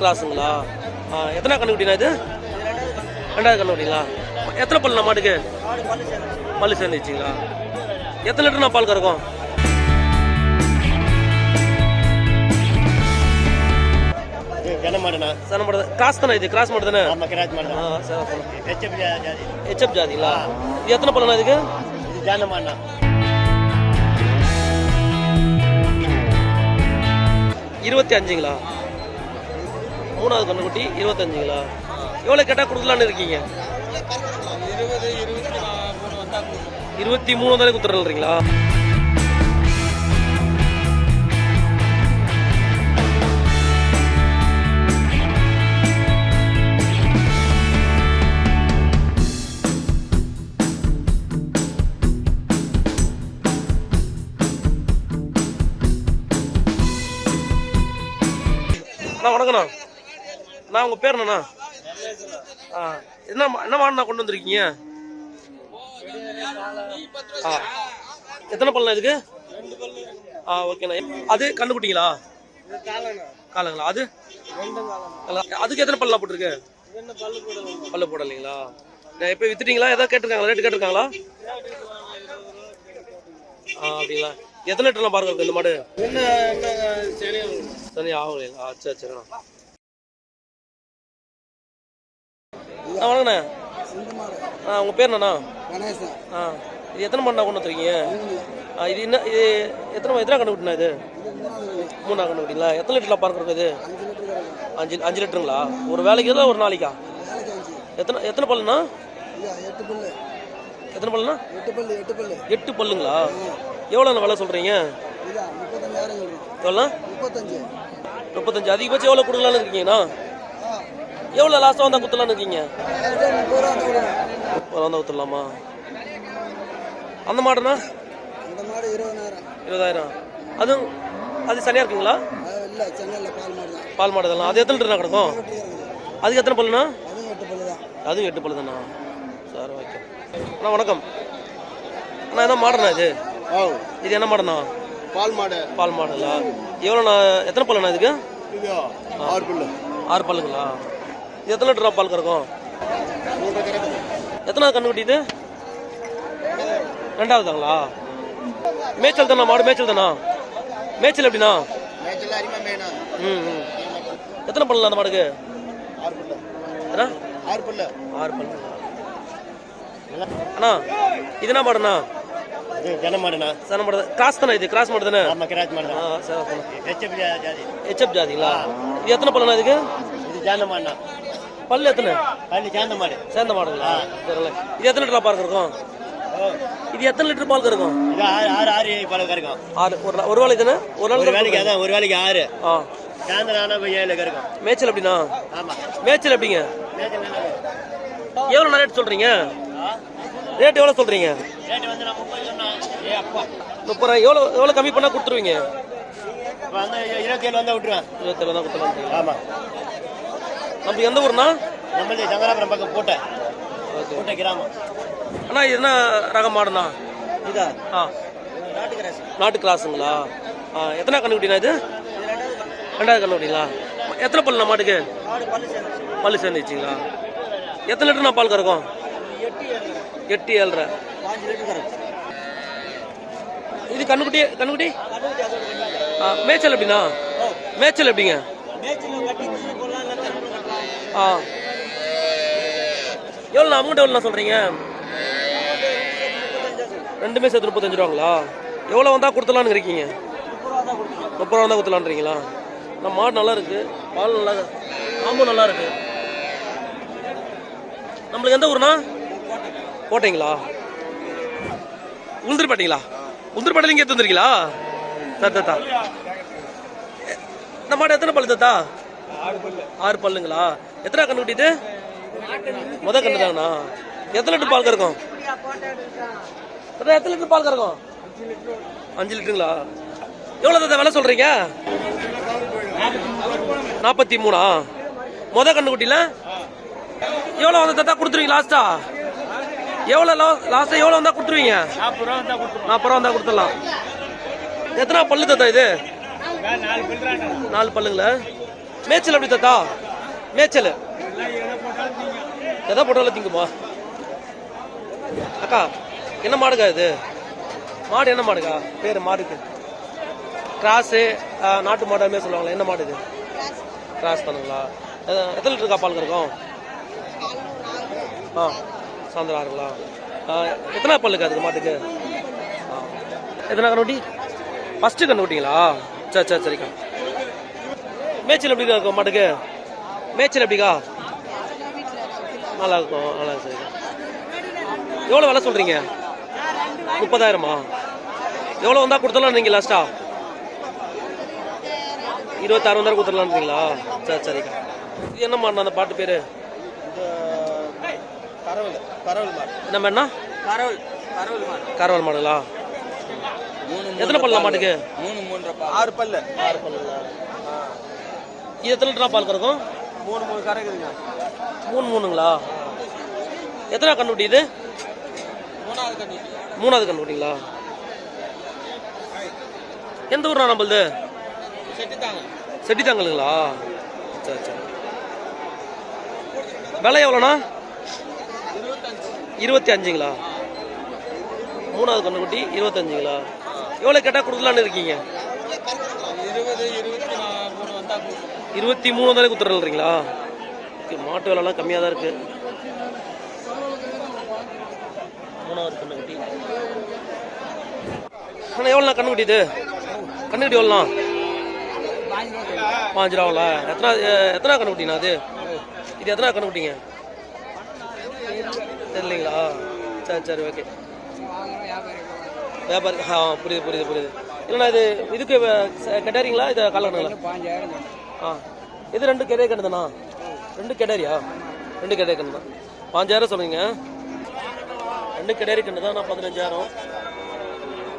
கிராஸுங்களா எத்தனை கண்ணுக்குட்டினா இது? ரெண்டாவது கண்ணுக்குட்டிங்களா எத்தனை பல்லுண்ணா மாட்டுக்கு? பல்லு சேர்ந்துச்சிங்களா? எத்தனை லிட்டர்னா பால் கறக்கும் கிராஸ் தானே இது? கிராஸ் மாடு தானே. ஹெச்எப் ஜாதி. ஹெச்எப் ஜாதிங்களா? இது எத்தனை பல்லுண்ணா இதுக்கு? இது ஜான மாடுண்ணா. இருபத்தி அஞ்சுங்களா? மூணாவது கண்ணுக்குட்டி இருபத்தஞ்சுங்களா? எவ்வளோ கேட்டால் கொடுக்கலான்னு இருக்கீங்க? இருபத்தி மூணு தானே கொடுத்துட்றீங்களா அண்ணா வணக்கண்ணா நான் உங்கள் பேர் என்னண்ணா? ஆ என்ன என்ன மாடுண்ணா கொண்டு வந்திருக்கீங்க? ஆ எத்தனை பல்லண்ணா இதுக்கு? ஆ ஓகேண்ணா. அது கண்டுபிட்டிங்களா காலங்களா அது. அதுக்கு எத்தனை பல்லா போட்டிருக்கு? பல்லு போடலைங்களா? நான் எப்போ வித்துட்டீங்களா? ஏதாவது கேட்டிருக்காங்களா? ரேட்டு கேட்டிருக்காங்களா? ஆ அப்படிங்களா. எத்தனை லிட்டர்லாம் பாருங்க இந்த மாடு? தனி ஆகலைங்களா? ஆ சரி சரிண்ணா ஆ வணக்கண்ணே. ஆ உங்கள் பேர் என்னண்ணா? ஆ இது எத்தனை மணி கொண்டு வந்துருக்கீங்க ஆ இது என்ன இது எத்தனை எத்தனை கண்டு விட்டுனா இது? மூணா கண்டு விட்டீங்களா எத்தனை லிட்டரில் பார்க்க இருக்குது? இது அஞ்சு அஞ்சு லிட்டருங்களா? ஒரு வேலைக்கு இல்லை ஒரு நாளைக்கா? எத்தனை எத்தனை பல்லுண்ணா? எத்தனை பல்லுண்ணா? எட்டு பல்லு எட்டு பல்லு எட்டு பல்லுங்களா எவ்வளோ விலை சொல்கிறீங்க எவ்வளோ முப்பத்தஞ்சு. முப்பத்தஞ்சு. அதிகபட்சம் எவ்வளோ கொடுக்கலான்னு இருக்கீங்கண்ணா? எவ்வளோ லாஸ்ட்டாக வந்தால் குத்தலான்னு இருக்கீங்க? முப்பது வந்தால் குத்தலாமா? அந்த மாடுண்ணா அந்த மாடு இருபதாயிரம். இருபதாயிரம். அதுவும் அது சரியாக இருக்குங்களா? இல்லை சென்னையில் பால் மாடு தான். பால் மாடு இதெல்லாம் அது எத்தனை கிடக்கும்? அதுக்கு எத்தனை பல்லுண்ணா? அதுவும் எட்டு பல்லு தான். அதுவும் எட்டு பல்லு தானா? சார் ஓகே அண்ணா வணக்கம். அண்ணா என்ன மாடுண்ணா இது? ஓ இது என்ன மாடுண்ணா? பால் மாடு. பால் மாடுங்களா? எவ்வளோண்ணா எத்தனை பல்லுண்ணா இதுக்கு? இது ஆறு புல்லு. ஆறு பல்லுங்களா? எத்தனை லிட்டரா பால் கறக்கும்? எத்தனை கண்ணுக்குட்டி இது ரெண்டாவதுங்களா மேய்ச்சல் தானா மாடு மேய்ச்சல் தானா? மேய்ச்சல் மேனா ம் ம். எத்தனை பல்லு அந்த மாடுக்கு? ஆறு புல்லு ஆறு புல்லு அண்ணா இது என்ன மாடுண்ணா? இது ஜன மாடுண்ணா சன மாடு கிராஸ் தானே இது? கிராஸ் மாடு தானே? ஆமா மாடு ஹெச்எப் ஜாதி. ஹெச்எப் ஜாதிங்களா? இது எத்தனை பல்லுண்ணா இதுக்கு? இது ஜான மாடுண்ணா பல்லு எத்தனை? பள்ளி சாந்த மாடு சேர்ந்த மாடுங்களா சரிங்களா இது எத்தனை லிட்டர் பால் கறக்கும்? ஓ. இது எத்தனை லிட்டர் பால் கறக்கும்? இது ஆறு ஆறு ஆறு பழம் கறக்கும். ஆறு ஒரு ஒரு வேலைக்கு தானே? ஒரு ஒரு நாள் வேலைக்கு அதான் ஒரு வேலைக்கு ஆறு. ஆ. சாயந்தரம் ஆனால் போய் ஏழு கறக்கும். மேய்ச்சல் எப்படிண்ணா? ஆமா. மேய்ச்சல் எப்படிங்க. எவ்வளோ ரேட் சொல்கிறீங்க? ரேட் எவ்வளோ சொல்கிறீங்க முப்பது ரூபா எவ்வளோ எவ்வளோ கம்மி பண்ணால் கொடுத்துருவீங்க? இப்போ வந்து இருபத்தி ஏழு வந்தால் விட்டுருவேன். இருபத்தேழு தான் கொடுத்துலாம் ஆமா. நம்ம எந்த ஊர்னா நம்மளே சங்கராபுரம் பக்கம் போட்ட ஓகே. போட்ட கிராமம். அண்ணா இது என்ன ரகம் மாடுண்ணா இதா? ஆ. நாட்டு கிராஸ் நாட்டு கிராஸுங்களா ஆ எத்தனை கண்ணுக்குட்டிண்ணா இது? ரெண்டாவது கண்ணுக்குட்டிங்களா? எத்தனை பல்லுண்ணா மாட்டுக்கு? பல்லு சேர்ந்துச்சு. பல்லு சேர்ந்துச்சிங்களா? எத்தனை லிட்டர்ண்ணா பால் கறக்கும்? எட்டு ஏழு எட்டு ஏழரை. இது கண்ணுக்குட்டி கண்ணுக்குட்டி? கட்டி மேய்ச்சல் எப்படிண்ணா? மேய்ச்சல் எப்படிங்க மேய்ச்சல் கட்டி தூக்கி போடலாம் இல்லை தரப்பு கட்டலாம் ஆ. எவ்வளோ அமௌண்ட் எவ்வளோண்ணா சொல்கிறீங்க ரெண்டுமே சேர்த்து முப்பத்தஞ்சு ரூபாங்களா? எவ்வளோ வந்தால் கொடுத்துலான்னு இருக்கீங்க? முப்பது ரூபா வந்தால் கொடுத்துலான்றீங்களா நம்ம மாடு நல்லா இருக்கு. பால் நல்லா ஆம்பு நல்லா இருக்கு. நம்மளுக்கு எந்த ஊர்னா கோட்டைங்களா? உளுந்தூர்பேட்டைங்களா? உளுந்தூர்பேட்டையில் இங்கே எடுத்து வந்துருக்கீங்களா? தா. இந்த மாடு எத்தனை பல்லு தாத்தா? ஆறு பல்லுங்களா? எத்தனை கண்ணு இது முத கண்ணு தானா? எத்தனை லிட்டர் பால் கறக்கும்? எத்தனை லிட்டர் பால் கறக்கும்? அஞ்சு லிட்டருங்களா? எவ்வளோ தான் விலை சொல்கிறீங்க நாற்பத்தி மூணா? முத கண்ணு குட்டில எவ்வளோ வந்து தத்தா கொடுத்துருவீங்க லாஸ்டா எவ்வளோ லாஸ்டா எவ்வளோ வந்தால் கொடுத்துருவீங்க நாற்பது ரூபா வந்தால் நாற்பது ரூபா கொடுத்துடலாம். எத்தனை பல்லு தத்தா இது? நாலு பல்லுங்களா? மேய்ச்சல் எப்படி தத்தா? மேய்ச்சல். எதை போட்டாலும் திங்குமா? அக்கா என்ன மாடுக்கா இது? மாடு என்ன மாடுக்கா? பேர் மாடுக்கு. கிராஸு நாட்டு மாடு அதுமாதிரி சொல்லுவாங்களா என்ன மாடு இது? கிராஸ் தானுங்களா எத்தனை லிட்டருக்கா பால் கறக்கும்? ஆ சாயந்தரம் ஆறுங்களா? ஆ, எத்தனை பல்லுக்கா அதுக்கு மாட்டுக்கு? ஆ. எத்தனை கண்ணுட்டி ஃபஸ்ட்டு கண்ணுட்டிங்களா சரி சரி சரிக்கா. மேய்ச்சல் எப்படி இருக்கும் மாட்டுக்கு? மேய்ச்சல் எப்படிக்கா? நல்லா இருக்கும்? நல்லா சரி. எவ்வளோ விலை சொல்கிறீங்க முப்பதாயிரமா? எவ்வளோ வந்தால் கொடுத்தலாம் நீங்கள் லாஸ்ட்டா இருபத்தாறு வந்தாலும் கொடுத்துடலான்றீங்களா சரி சரிக்கா. இது என்ன மாடு அந்த பாட்டு பேர்? என்ன மாடுனா கரவல் கரவல் மாடு. காரவால் மாடுங்களா? எத்தனை பல்லா மாட்டுக்கு? மூணு மூன்றரை பல்லு. ஆறு பல்லு. ஆறு இது எத்தனை லிட்டரா பால் கறக்கும்? மூணு மூணு கறக்குதுங்க மூணு மூணுங்களா? எத்தனை கண்ணுட்டி இது? மூணாவது கண்ணி மூணாவது கண்ணுட்டிங்களா எந்த ஊர்னா நம்மளது? செட்டுத்தாங்க செட்டித்தாங்கலுங்களா? சரி சரி. விலை எவ்வளோண்ணா? இருபத்தி அஞ்சுங்களா மூணாவது கண்ணுக்குட்டி இருபத்தஞ்சுங்களா? எவ்வளோ கேட்டால் கொடுக்கலான்னு இருக்கீங்க இருபது இருபத்தி மூணு வந்தா இருபத்தி மூணு வந்தாலே கொடுத்துட்றீங்களா ஓகே மாட்டு விலைலாம் கம்மியாக தான் இருக்குது மூணாவது கண்ணுக்குட்டி ஆனால் எவ்வளோண்ணா கண்ணுக்குட்டி இது கண்ணுக்குட்டி எவ்வளோண்ணா? பாஞ்சு ரூபாங்களா எத்தனை எத்தனை கண்ணுக்குட்டிண்ணா அது? இது எத்தனை கண்ணுக்குட்டிங்க தெரியலைங்களா? சரி சரி ஓகே. வியாபாரி ஆ புரியுது புரியுது புரியுது. இல்லைண்ணா இது இதுக்கு கட்டாரிங்களா? இது காலக்கணுங்களா ஆ. இது ரெண்டு கெடை கண்டு தானா ரெண்டு கெடேரியா ரெண்டு கெடை கண்டு தான் பாஞ்சாயிரம் சொல்லுங்க ரெண்டு கெடாரி கண்டு தான் நான் பதினஞ்சாயிரம்.